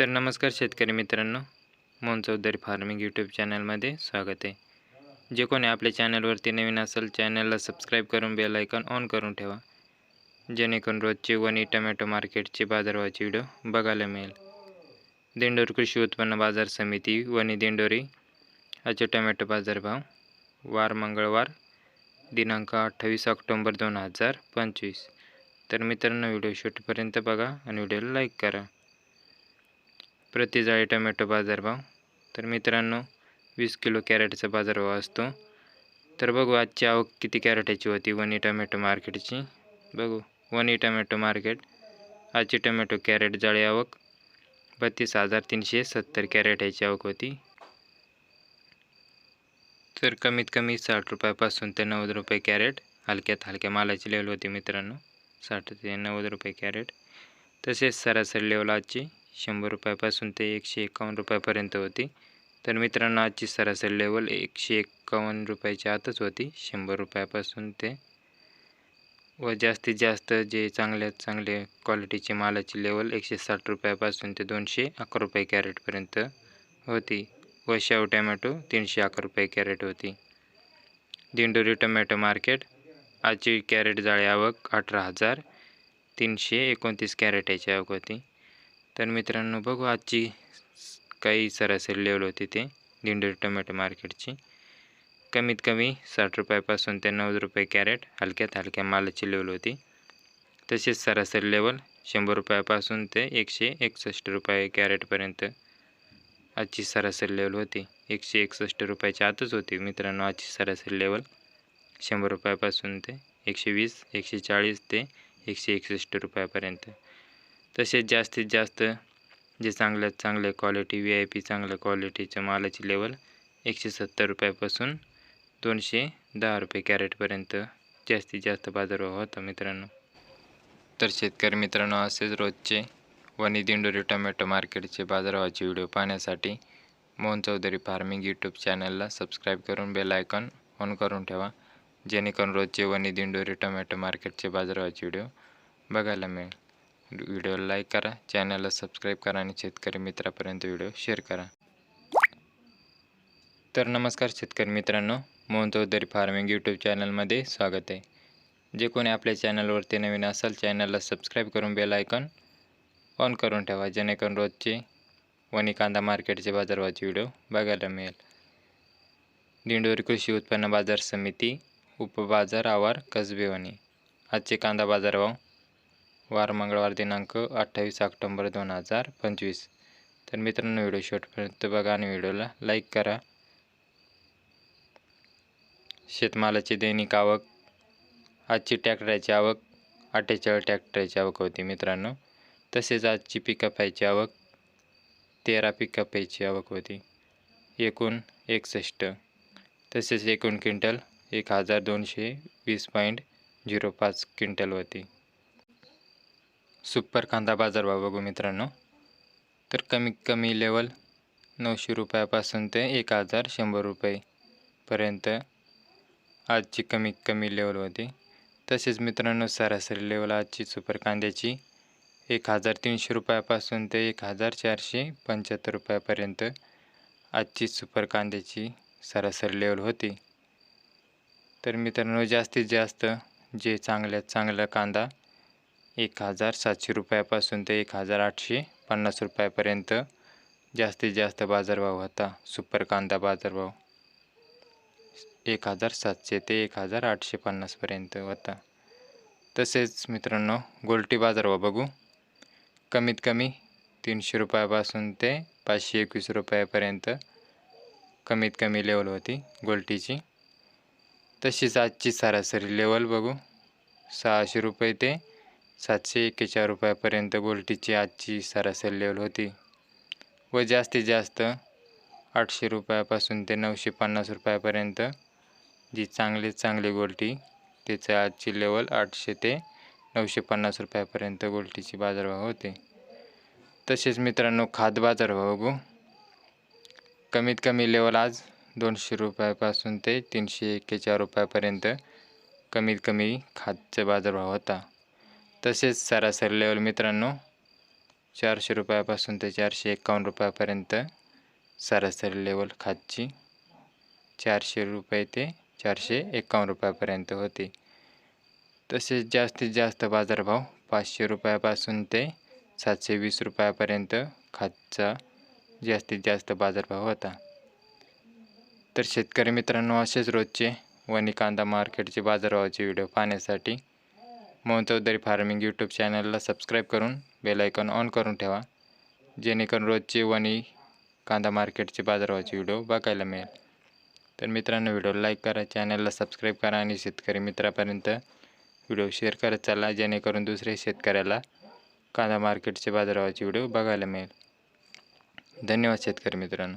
तर नमस्कार शेतकरी मित्रांनो मोहन चौधरी फार्मिंग यूट्यूब चॅनलमध्ये स्वागत आहे. जे कोणी आपल्या चॅनलवरती नवीन असेल चॅनलला सबस्क्राईब करून बेल आयकॉन ऑन करून ठेवा. जेणेकरून रोजचे वनी टमॅटो मार्केटचे बाजारभावाचे व्हिडिओ बघायला मिळेल. दिंडोरी कृषी उत्पन्न बाजार समिती वनी दिंडोरी आजचे टमॅटो बाजारभाव वार मंगळवार दिनांक अठ्ठावीस ऑक्टोंबर दोन हजार पंचवीस. तर मित्रांनो व्हिडिओ शेवटपर्यंत बघा आणि व्हिडिओला लाईक करा. प्रति जाळी टोमॅटो बाजारभाव तर मित्रांनो वीस किलो कॅरेटचा बाजारभाव असतो. तर बघू आजची आवक किती कॅरेटाची होती? वनी टोमॅटो मार्केटची. बघू वनी टोमॅटो मार्केट. आजची टोमॅटो कॅरेट जाळी आवक बत्तीस हजार तीनशे सत्तर कॅरेट ह्याची आवक होती. तर कमीत कमी साठ रुपयापासून ते नव्वद रुपये कॅरेट हलक्यात हलक्या मालाची लेवल होती मित्रांनो. साठ ते नव्वद रुपये कॅरेट. तसेच सरासरी लेवल आजची शंभर रुपयापासून ते एकशे एकावन्न रुपयापर्यंत होती. तर मित्रांनो आजची सरासरी लेवल एकशे एकावन्न रुपयाच्या आतच होती. शंभर रुपयापासून ते व जास्तीत जास्त जे चांगल्यात चांगले क्वालिटीचे मालाची लेवल एकशे साठ रुपयापासून ते दोनशे अकरा रुपये कॅरेटपर्यंत होती. व शाव टॅमॅटो तीनशे अकरा रुपये कॅरेट होती. दिंडोरी टोमॅटो मार्केट आजची कॅरेट जाळी आवक अठरा हजार तीनशे एकोणतीस कॅरेटाची आवक होती. तर मित्रांनो बघू आजची काही सरासरी लेवल होती ते दिंडोरी टोमॅटो मार्केटची कमीत कमी साठ रुपयापासून ते नव्वद रुपये कॅरेट हलक्यात हलक्या मालाची लेवल होती. तसेच सरासरी लेवल शंभर रुपयापासून ते एकशे एकसष्ट रुपये कॅरेटपर्यंत आजची सरासरी लेवल होती. एकशे एकसष्ट रुपयाच्या आतच होती मित्रांनो आजची सरासरी लेवल शंभर रुपयापासून ते एकशे वीस एकशे चाळीस ते एकशे एकसष्ट रुपयापर्यंत. तसेच जास्तीत जास्त जे चांगल्यात चांगल्या क्वालिटी व्ही आय पी चांगल्या क्वालिटीच्या मालाची लेवल एकशे सत्तर रुपयापासून दोनशे दहा रुपये कॅरेटपर्यंत जास्तीत जास्त बाजारभाव होता मित्रांनो. तर शेतकरी मित्रांनो असेच रोजचे वनी दिंडोरी टोमॅटो मार्केटचे बाजारभावाचे व्हिडिओ पाहण्यासाठी मोहन चौधरी फार्मिंग यूट्यूब चॅनलला सबस्क्राईब करून बेल आयकॉन ऑन करून ठेवा. जेणेकरून रोजचे वनी दिंडोरी टोमॅटो मार्केटचे बाजारभावाचे व्हिडिओ बघायला मिळेल. व्हिडिओला लाईक करा चॅनलला सबस्क्राईब करा आणि शेतकरी मित्रापर्यंत व्हिडिओ शेअर करा. तर नमस्कार शेतकरी मित्रांनो मोहन चौधरी फार्मिंग यूट्यूब चॅनलमध्ये स्वागत आहे. जे कोणी आपल्या चॅनलवरती नवीन असाल चॅनलला सबस्क्राईब करून बेल आयकॉन ऑन करून ठेवा जेणेकरून रोजचे वणी कांदा मार्केटचे बाजारवाचे व्हिडिओ बघायला मिळेल. दिंडोरी कृषी उत्पन्न बाजार समिती उपबाजार आवार कसबेवणी आजचे कांदा बाजारभाव वार मंगळवार दिनांक अठ्ठावीस ऑक्टोंबर दोन हजार पंचवीस. तर मित्रांनो व्हिडिओ शेवटपर्यंत बघा आणि व्हिडिओला लाईक करा. शेतमालाची दैनिक आवक आजची ट्रॅक्टराची आवक अठ्ठेचाळीस ट्रॅक्टरची आवक होती मित्रांनो. तसेच आजची पिकअपायची आवक तेरा पिकअपायची आवक होती. एकूण एकसष्ट. तसेच एकूण क्विंटल एक हजार दोनशे वीस पॉईंट झिरो पाच क्विंटल होती. सुपर कांदा बाजारभाव बघू मित्रांनो. तर कमीत कमी लेवल नऊशे रुपयापासून ते एक हजार शंभर रुपयेपर्यंत आजची कमीत कमी लेवल होती. तसेच मित्रांनो सरासरी लेवल आजची सुपर कांद्याची एक हजार तीनशे रुपयापासून ते एक हजार चारशे पंच्याहत्तर रुपयापर्यंत आजची सुपर कांद्याची सरासरी लेवल होती. तर मित्रांनो जास्तीत जास्त जे चांगल्यात चांगला कांदा एक हजार सातशे रुपयापासून ते एक हजार आठशे पन्नास रुपयापर्यंत जास्तीत जास्त बाजारभाव होता. सुपर कांदा बाजारभाव एक हजार सातशे ते एक हजार आठशे पन्नासपर्यंत होता. तसेच मित्रांनो गोल्टी बाजारभाव बघू. कमीत कमी तीनशे रुपयापासून ते पाचशे एकवीस रुपयापर्यंत कमीत कमी लेवल होती गोल्टीची. तशीच आजची सरासरी लेवल बघू. सहाशे रुपये ते सातशे एक्केचाळीस रुपयापर्यंत गोल्टीची आजची सरासरी लेवल होती. व जास्तीत जास्त आठशे रुपयापासून ते नऊशे पन्नास रुपयापर्यंत जी चांगली चांगली गोल्टी त्याचं आजची लेवल आठशे ते नऊशे पन्नास रुपयापर्यंत गोल्टीची बाजारभाव होते. तसेच मित्रांनो खाद बाजारभाव बघू. कमीत कमी लेवल आज दोनशे रुपयापासून ते तीनशे एक्केचाळीस रुपयापर्यंत कमीत कमी खादचा बाजारभाव होता. तसेच सरासरी लेवल मित्रांनो चारशे रुपयापासून ते चारशे एकावन्न रुपयापर्यंत सरासरी लेवल खातची चारशे रुपये ते चारशे एकावन्न रुपयापर्यंत होते. तसेच जास्तीत जास्त बाजारभाव पाचशे रुपयापासून ते सातशे वीस रुपयापर्यंत खातचा जास्तीत जास्त बाजारभाव होता. तर शेतकरी मित्रांनो असेच रोजचे वणी कांदा मार्केटचे बाजारभावाचे व्हिडिओ पाहण्यासाठी मोहन चौधरी फार्मिंग यूट्यूब चॅनलला सबस्क्राईब करून बेलायकॉन ऑन करून ठेवा जेणेकरून रोजचे वणी कांदा मार्केटचे बाजारभावाचे व्हिडिओ बघायला मिळेल. तर मित्रांनो व्हिडिओ लाईक करा चॅनलला सबस्क्राईब करा आणि शेतकरी मित्रापर्यंत व्हिडिओ शेअर करत चाला जेणेकरून दुसऱ्या शेतकऱ्याला कांदा मार्केटचे बाजारभावाचे व्हिडिओ बघायला मिळेल. धन्यवाद शेतकरी मित्रांनो.